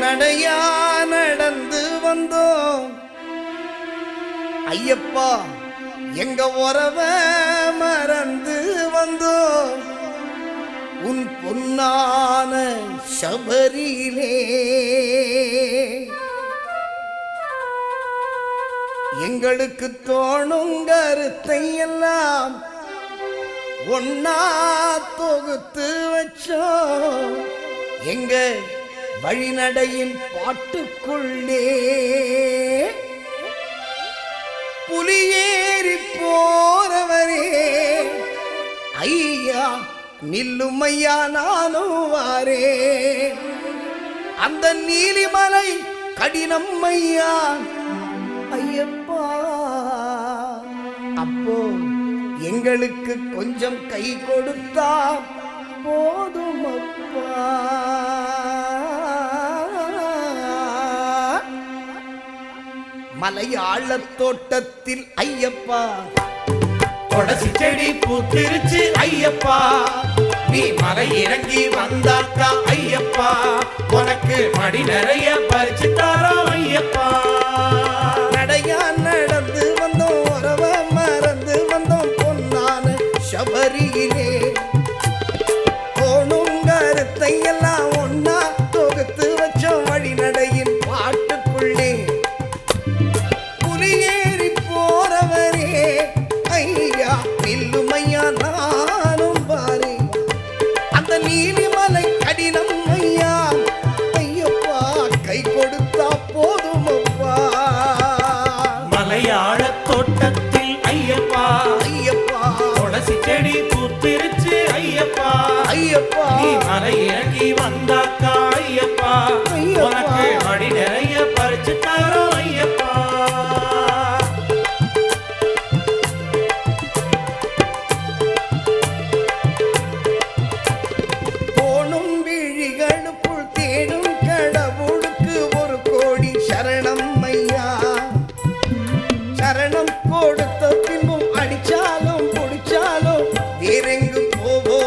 நடையா நடந்து வந்தோம். ஐயப்பா எங்க உறவ மறந்து வந்தோம். உன் பொன்னான சபரியிலே. எங்களுக்கு தோணும் கருத்தை எல்லாம் ஒன்னா தொகுத்து வச்சோம். எங்க வழிநடையின் பாட்டுக்குள்ளே புலியேறி போறவரே. ஐயா நில்லுமையா நானும் வாரே. அந்த நீலிமலை கடினம் ஐயா ஐயப்பா. அப்போ எங்களுக்கு கொஞ்சம் கை கொடுத்தா போதும் அப்பா. மலையாள தோட்டத்தில் ஐயப்பா. கொடசி செடி பூத்திருச்சு ஐயப்பா. நீ மலை இறங்கி வந்தாக்கா ஐயப்பா. உனக்கு மடி நிறைய பறிச்சு தரோம் ஐயப்பா. நடையா நடந்து வந்தோம் உறவ மறந்து வந்தோம் பொன்னான சபரியிலே. செடி பூத்திருச்சு ஐயப்பா. ஐயப்பா. நீ மலை இறங்கி வந்தாக்கா ஐயப்பா. உனக்கு மடி oh, oh.